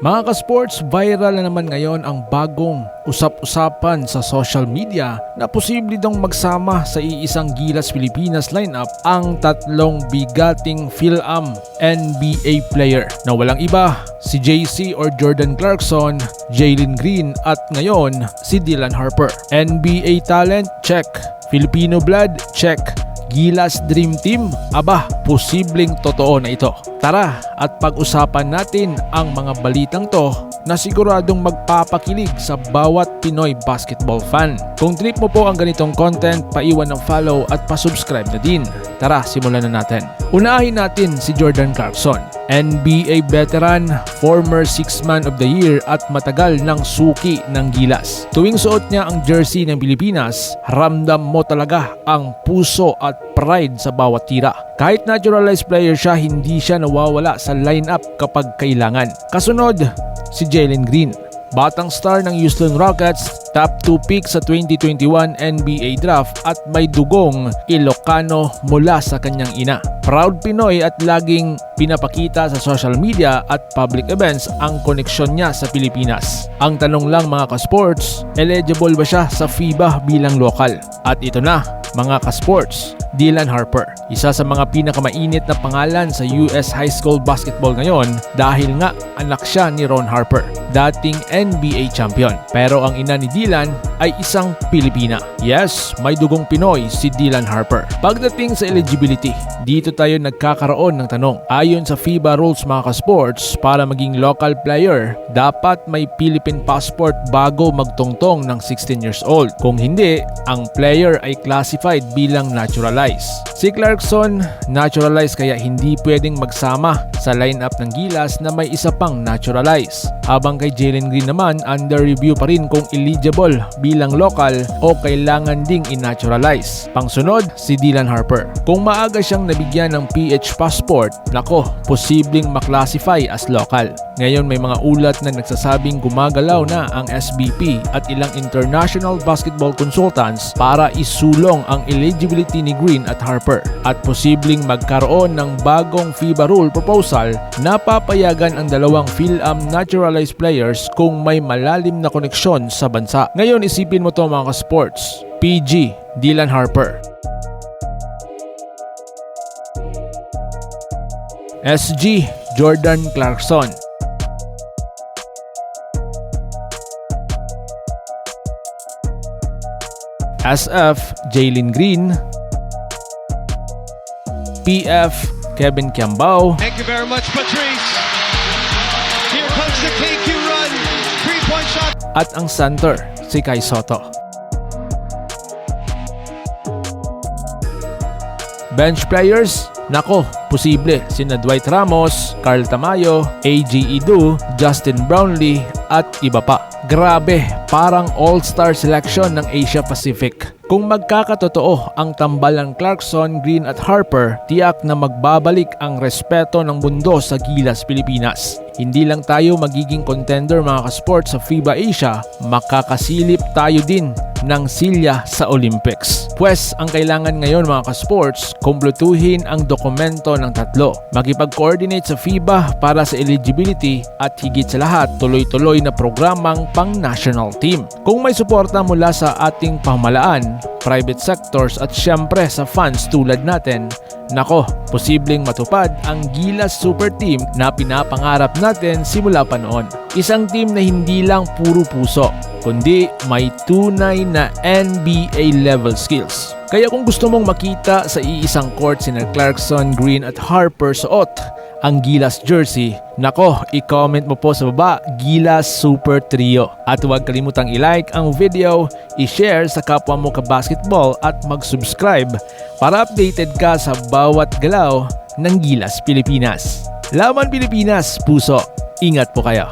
Mga ka-sports, viral na naman ngayon ang bagong usap-usapan sa social media na posible daw magsama sa iisang Gilas Pilipinas lineup ang tatlong bigating PhilAm NBA player na walang iba si JC or Jordan Clarkson, Jalen Green at ngayon si Dylan Harper. NBA talent, check. Filipino blood, check. Gilas Dream Team? Aba, posibleng totoo na ito. Tara at pag-usapan natin ang mga balitang to na siguradong magpapakilig sa bawat Pinoy basketball fan. Kung trip mo po ang ganitong content, paiwan ng follow at pasubscribe na din. Tara, simulan na natin. Unahin natin si Jordan Clarkson. NBA veteran, former six man of the year at matagal ng suki ng gilas. Tuwing suot niya ang jersey ng Pilipinas, ramdam mo talaga ang puso at pride sa bawat tira. Kahit naturalized player siya, hindi siya nawawala sa lineup kapag kailangan. Kasunod, si Jalen Green. Batang star ng Houston Rockets, top 2 pick sa 2021 NBA Draft at may dugong Ilocano mula sa kanyang ina. Proud Pinoy at laging pinapakita sa social media at public events ang koneksyon niya sa Pilipinas. Ang tanong lang mga ka-sports, eligible ba siya sa FIBA bilang lokal? At ito na, mga ka-sports, Dylan Harper. Isa sa mga pinakamainit na pangalan sa US high school basketball ngayon dahil nga anak siya ni Ron Harper, dating NBA champion. Pero ang ina ni Dylan ay isang Pilipina. Yes, may dugong Pinoy si Dylan Harper. Pagdating sa eligibility, dito tayo nagkakaroon ng tanong. Ayon sa FIBA rules mga ka-sports, para maging local player, dapat may Philippine passport bago magtungtong ng 16 years old. Kung hindi, ang player ay classified bilang naturalized. Si Clarkson, naturalized kaya hindi pwedeng magsama sa lineup ng Gilas na may isa pang naturalized. Habang kay Jalen Green naman, under review pa rin kung eligible bilang local o kailangan ding inaturalize. Pangsunod, si Dylan Harper. Kung maaga siyang nabigyan ng PH passport, nako, posibleng maklasify as local. Ngayon may mga ulat na nagsasabing gumagalaw na ang SBP at ilang international basketball consultants para isulong ang eligibility ni Green at Harper at posibleng magkaroon ng bagong FIBA rule proposal na papayagan ang dalawang PhilAm naturalized players kung may malalim na koneksyon sa bansa. Ngayon isipin mo to mga sports. PG, Dylan Harper. SG, Jordan Clarkson. SF, Jalen Green. PF, Kevin Kiambao. Thank you very much, Patrice. Here comes the KQ run. Three-point shot. at ang center, si Kai Soto. Bench players, nako, posible sina Dwight Ramos, Carl Tamayo, AG Idu, Justin Brownlee at iba pa. Grabe, parang all-star selection ng Asia Pacific. Kung magkakatotoo ang tambalang Clarkson, Green at Harper, tiyak na magbabalik ang respeto ng mundo sa Gilas Pilipinas. Hindi lang tayo magiging contender mga kasport sa FIBA Asia, makakasilip tayo din ng silya sa Olympics. Pwes, ang kailangan ngayon mga kasports, kumpletuhin ang dokumento ng tatlo. Makipag-coordinate sa FIBA para sa eligibility at higit sa lahat, tuloy-tuloy na programang pang-national team. Kung may suporta mula sa ating pamalaan, private sectors at syempre sa fans tulad natin, nako, posibleng matupad ang Gilas Super Team na pinapangarap natin simula pa noon. Isang team na hindi lang puro puso, kundi may tunay na NBA level skills. Kaya kung gusto mong makita sa iisang court sina Clarkson, Green at Harper suot ang Gilas jersey, nako, i-comment mo po sa baba, Gilas Super Trio. At huwag kalimutang i-like ang video, i-share sa kapwa mo ka-basketball at mag-subscribe para updated ka sa bawat galaw ng Gilas Pilipinas. Laban Pilipinas, puso, ingat po kayo.